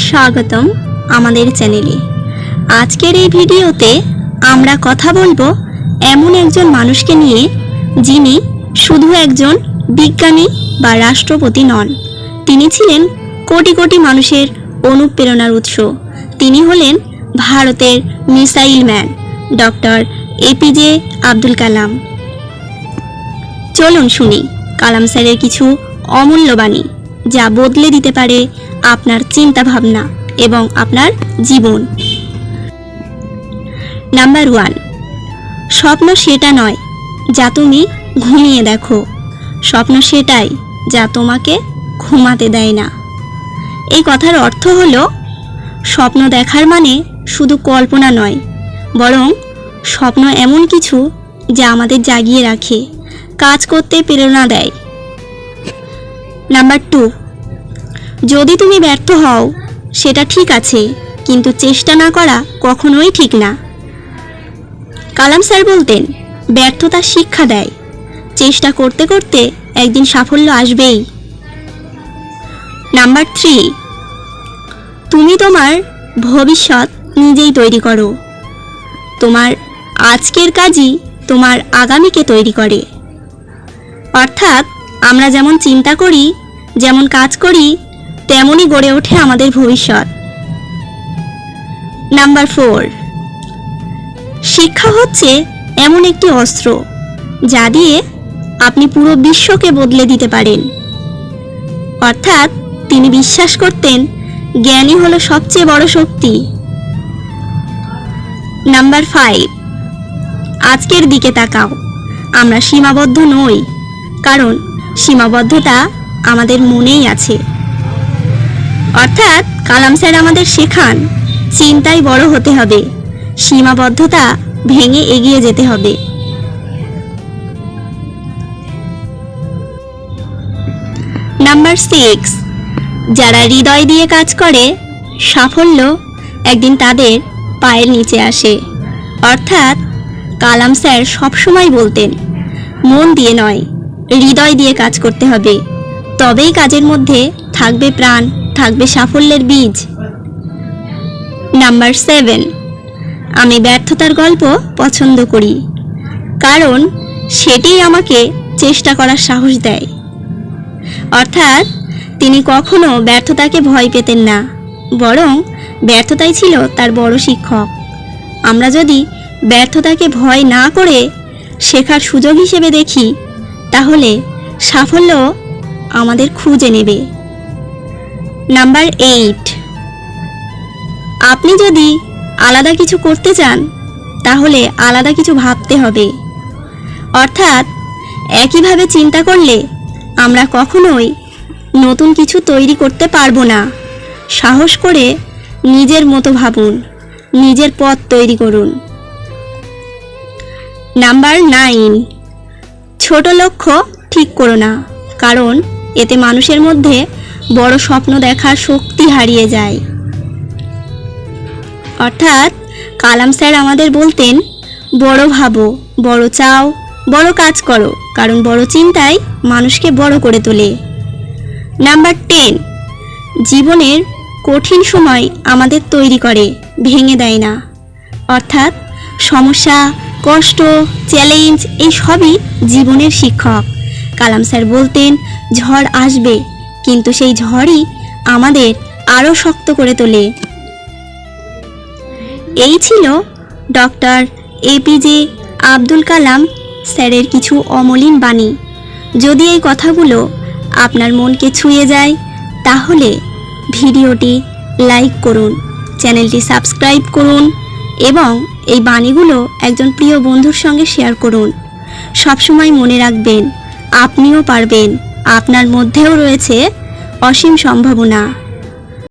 স্বাগতম আমাদের চ্যানেলে। আজকের এই ভিডিওতে আমরা কথা বলব এমন একজন মানুষকে নিয়ে যিনি শুধু একজন বিজ্ঞানী বা রাষ্ট্রপতি নন। তিনি ছিলেন কোটি কোটি মানুষের অনুপ্রেরণার উৎস। তিনি হলেন ভারতের missile man, doctor APJ Abdul Kalam. চলুন শুনি কালাম স্যারের কিছু অমূল্য বাণী, যা বদলে দিতে পারে আপনার চিন্তা ভাবনা এবং আপনার জীবন। নাম্বার ওয়ান স্বপ্ন সেটা নয় যা তুমি ঘুমিয়ে দেখো। স্বপ্ন সেটাই যা তোমাকে ঘুমাতে দেয় না। এই কথার অর্থ হলো, স্বপ্ন দেখার মানে শুধু কল্পনা নয়, বরং স্বপ্ন এমন কিছু যা আমাদের জাগিয়ে রাখে, কাজ করতে প্রেরণা দেয়। নাম্বার টু যদি তুমি ব্যর্থ হও, সেটা ঠিক আছে, কিন্তু চেষ্টা না করা কখনোই ঠিক না। কালাম স্যার বলতেন, ব্যর্থতা শিক্ষা দেয়। চেষ্টা করতে করতে একদিন সাফল্য আসবেই। নাম্বার থ্রি, তুমি তোমার ভবিষ্যৎ নিজেই তৈরি করো। তোমার আজকের কাজই তোমার আগামীকে তৈরি করে। অর্থাৎ আমরা যেমন চিন্তা করি, যেমন কাজ করি তেমনই গড়ে ওঠে আমাদের ভবিষ্যৎ। নাম্বার ফোর শিক্ষা হচ্ছে এমন একটি অস্ত্র, যা দিয়ে আপনি পুরো বিশ্বকে বদলে দিতে পারেন। অর্থাৎ তিনি বিশ্বাস করতেন জ্ঞানই হলো সবচেয়ে বড় শক্তি। নাম্বার ফাইভ আজকের দিকে তাকাও। আমরা সীমাবদ্ধ নই, কারণ সীমাবদ্ধতা আমাদের মনেই আছে। অর্থাৎ কালাম স্যার আমাদের শেখান, চিন্তায় বড় হতে হবে, সীমাবদ্ধতা ভেঙে এগিয়ে যেতে হবে। নাম্বার সিক্স, যারা হৃদয় দিয়ে কাজ করে, সাফল্য একদিন তাদের পায়ের নিচে আসে। অর্থাৎ কালাম স্যার সবসময় বলতেন, মন দিয়ে নয়, হৃদয় দিয়ে কাজ করতে হবে। তবেই কাজের মধ্যে থাকবে প্রাণ। থাকবে সাফল্যের বীজ। নাম্বার সেভেন আমি ব্যর্থতার গল্প পছন্দ করি, কারণ সেটিই আমাকে চেষ্টা করার সাহস দেয়। অর্থাৎ, তিনি কখনো ব্যর্থতাকে ভয় পেতেন না, বরং ব্যর্থতাই ছিল তার বড় শিক্ষক। আমরা যদি ব্যর্থতাকে ভয় না করে শেখার সুযোগ হিসেবে দেখি, তাহলে সাফল্য আমাদের খুঁজে নেবে। নাম্বার এইট আপনি যদি আলাদা কিছু করতে চান, তাহলে আলাদা কিছু ভাবতে হবে। অর্থাৎ, একইভাবে চিন্তা করলে আমরা কখনোই নতুন কিছু তৈরি করতে পারব না। সাহস করে নিজের মতো ভাবুন, নিজের পথ তৈরি করুন। নাম্বার নাইন ছোট লক্ষ্য ঠিক করো না, কারণ এতে মানুষের মধ্যে বড় স্বপ্ন দেখার শক্তি হারিয়ে যায়। অর্থাৎ কালাম স্যার আমাদের বলতেন, বড় ভাবো, বড় চাও, বড় কাজ করো, কারণ বড় চিন্তাই মানুষকে বড় করে তোলে। নাম্বার টেন জীবনের কঠিন সময় আমাদের তৈরি করে, ভেঙে দেয় না। অর্থাৎ সমস্যা, কষ্ট চ্যালেঞ্জ এই সবই জীবনের শিক্ষক। কালাম স্যার বলতেন, ঝড় আসবে কিন্তু সেই ঝড়ই আমাদের আরও শক্ত করে তোলে। এই ছিল ডক্টর এপিজে আব্দুল কালাম স্যারের কিছু অমলিন বাণী। যদি এই কথাগুলো আপনার মনকে ছুঁয়ে যায়, তাহলে ভিডিওটি লাইক করুন, চ্যানেলটি সাবস্ক্রাইব করুন এবং এই বাণীগুলো একজন প্রিয় বন্ধুর সঙ্গে শেয়ার করুন। সবসময় মনে রাখবেন, আপনিও পারবেন। আপনার মধ্যেও রয়েছে অসীম সম্ভাবনা।